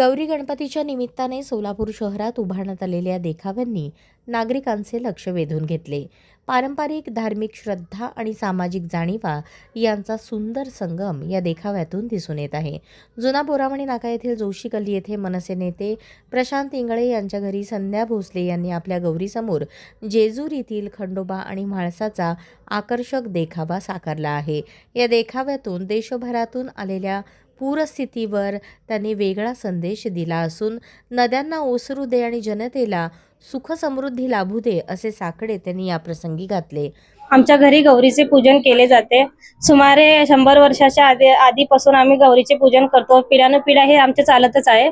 गौरी गणपतीच्या निमित्ताने सोलापूर शहरात उभारण्यात आलेल्या देखाव्यांनी नागरिकांचे लक्ष वेधून घेतले. पारंपरिक धार्मिक श्रद्धा आणि सामाजिक जाणीवा यांचा सुंदर संगम या देखाव्यातून दिसून येत आहे. जुना बोरामणी नाका येथील जोशी गल्ली येथे मनसे नेते प्रशांत इंगळे यांच्या घरी संध्या भोसले यांनी आपल्या गौरीसमोर जेजूर येथील खंडोबा आणि म्हाळसाचा आकर्षक देखावा साकारला आहे. या देखाव्यातून देशभरातून आलेल्या पूरस्थितीवर त्यांनी वेगळा संदेश दिला असून नद्यांना ओसरू दे आणि जनतेला सुख समृद्धी लाभू दे असे साकडे त्यांनी याप्रसंगी घातले. आमच्या घरी गौरीचे पूजन केले जाते. सुमारे शंभर वर्षाच्या आधी आधीपासून आम्ही गौरीचे पूजन करतो. पिढ्यानुपिढ्या हे आमचे चालतच आहे.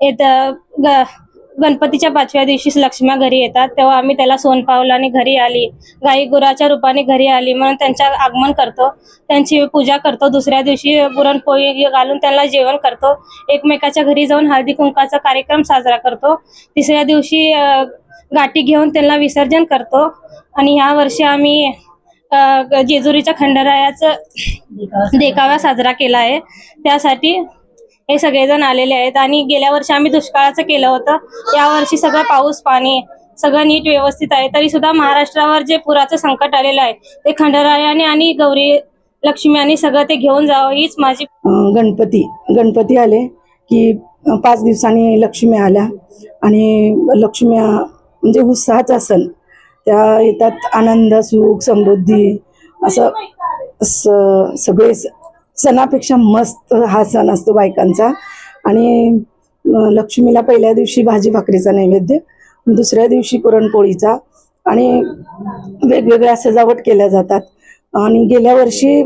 येत गणपतीच्या पाचव्या दिवशी लक्ष्म्या घरी येतात. तेव्हा आम्ही त्याला सोन पावलं आणि घरी आली. गाई गुराच्या रूपाने घरी आली. म्हणून त्यांच्या आगमन करतो. त्यांची पूजा करतो. दुसऱ्या दिवशी पुरणपोळी घालून त्यांना जेवण करतो. एकमेकाच्या घरी जाऊन हळदी कुंकाचा कार्यक्रम साजरा करतो. तिसऱ्या दिवशी गाठी घेऊन त्यांना विसर्जन करतो. आणि ह्या वर्षी आम्ही जेजुरीच्या खंडरायाचं देखावा साजरा केला आहे. त्यासाठी हे सगळेजण आलेले आहेत आणि गेल्या वर्षी आम्ही दुष्काळाचं केलं होतं. यावर्षी सगळं पाऊस पाणी सगळं नीट व्यवस्थित आहे. तरी सुद्धा महाराष्ट्रावर जे पुराचं संकट आलेलं आहे ते खंडरायाने आणि गौरी लक्ष्मी आणि सगळं ते घेऊन जावं हीच माझी गणपती गणपती आले की पाच दिवसांनी लक्ष्मी आल्या आणि लक्ष्मी म्हणजे उत्साहाचा सण. त्या येतात आनंद सुख समृद्धी असं सगळे सणापेक्षा मस्त हा सण असतो बायकांचा. आणि लक्ष्मीला पहिल्या दिवशी भाजी भाकरीचा नैवेद्य दुसऱ्या दिवशी पुरणपोळीचा आणि वेगवेगळ्या सजावट केल्या जातात. आणि गेल्या वर्षी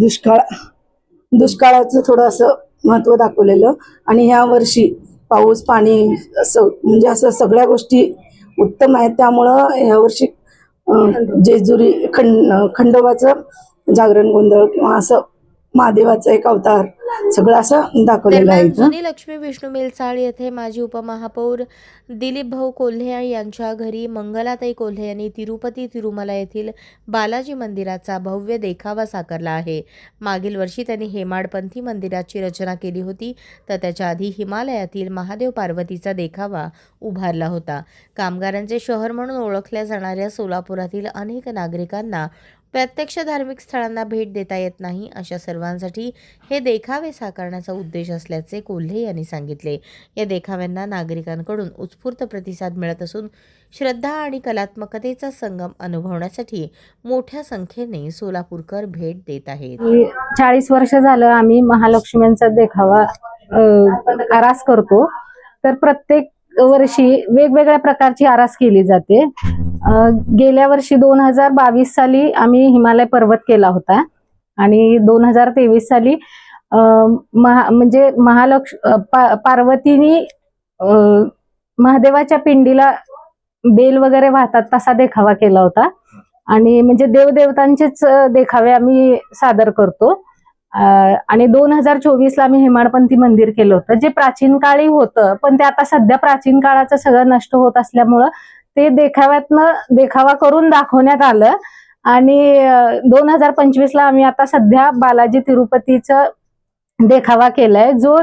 दुष्काळ दुष्काळाचं थोडं असं महत्त्व दाखवलेलं आणि ह्या वर्षी पाऊस पाणी असं म्हणजे असं सगळ्या गोष्टी उत्तम आहेत. त्यामुळं ह्या वर्षी जेजुरी खंड खंडोबाचं जागरण गोंधळ किंवा असं महादेवाचा एक अवतार. सगळं असं दाखवलेलं आहे. जुनी लक्ष्मी विष्णू मेलचाळ येथे माजी उपमहापौर दिलीप भाऊ कोल्हे यांच्या घरी मंगलाताई कोल्हे यांनी तिरुपती तिरुमला येथील बालाजी मंदिराचा भव्य देखावा साकारला आहे मागील वर्षी त्यांनी हेमाडपंथी मंदिराची रचना केली होती तर त्याच्या आधी हिमालयातील महादेव पार्वतीचा देखावा उभारला होता कामगारांचे शहर म्हणून ओळखल्या जाणाऱ्या सोलापुरातील अनेक नागरिकांना प्रत्यक्ष धार्मिक स्थळांना भेट देता येत नाही अशा सर्वांसाठी हे देखावे साकारण्याचा उद्देश असल्याचे कोल्हे यांनी सांगितले. या देखाव्यांना नागरिकांकडून उत्स्फूर्त प्रतिसाद मिळत असून श्रद्धा आणि कलात्मकतेचा संगम अनुभवण्यासाठी मोठ्या संख्येने सोलापूरकर भेट देत आहेत. चाळीस वर्ष झालं आम्ही महालक्ष्म्यांचा देखावा आरास करतो. तर प्रत्येक वर्षी वेगवेगळ्या प्रकारची आरास केली जाते. गेल्या वर्षी दोन हजार बावीस साली आम्ही हिमालय पर्वत केला होता आणि दोन हजार तेवीस साली महा म्हणजे महालक्ष पा- पार्वतीनी महादेवाच्या पिंडीला बेल वगैरे वाहतात तसा देखावा केला होता. आणि म्हणजे देवदेवतांचेच देखावे आम्ही सादर करतो. आणि दोन हजार चोवीसला आम्ही हेमाडपंथी मंदिर केलं होतं जे प्राचीन काळी होतं पण ते आता सध्या प्राचीन काळाचं सगळं नष्ट होत असल्यामुळं ते देखाव्यातनं देखावा करून दाखवण्यात आलं. आणि दोन हजार पंचवीसला आम्ही आता सध्या बालाजी तिरुपतीचं देखावा केलाय. जो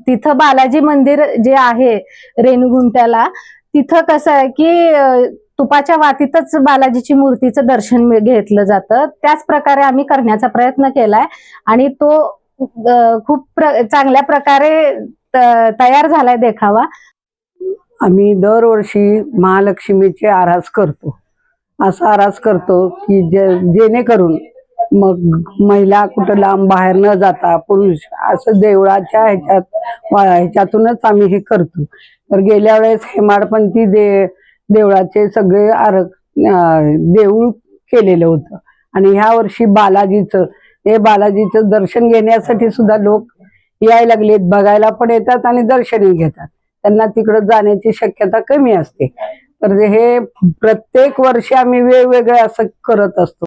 तिथं बालाजी मंदिर जे आहे रेणुगुंट्याला तिथं कसं आहे की तुपाच्या वातीतच बालाजीची मूर्तीचं दर्शन घेतलं जातं. त्याच प्रकारे आम्ही करण्याचा प्रयत्न केलाय आणि तो खूप प्र- चांगल्या प्रकारे त- तयार झालाय देखावा. आम्ही दरवर्षी महालक्ष्मीचे आरास करतो. असा आरास करतो की जे जेणेकरून मग महिला कुठं लांब बाहेर न जाता पुरुष असं देवळाच्या ह्याच्यात ह्याच्यातूनच आम्ही हे करतो. तर गेल्या वेळेस हेमाडपंथी दे देवळाचे सगळे आर देऊळ केलेलं होतं. आणि ह्या वर्षी बालाजीचं हे बालाजीचं दर्शन घेण्यासाठी सुद्धा लोक यायला लागलेत बघायला पण येतात आणि दर्शनही घेतात. त्यांना तिकडं जाण्याची शक्यता कमी असते. तर हे प्रत्येक वर्षी आम्ही वेगवेगळे असं करत असतो.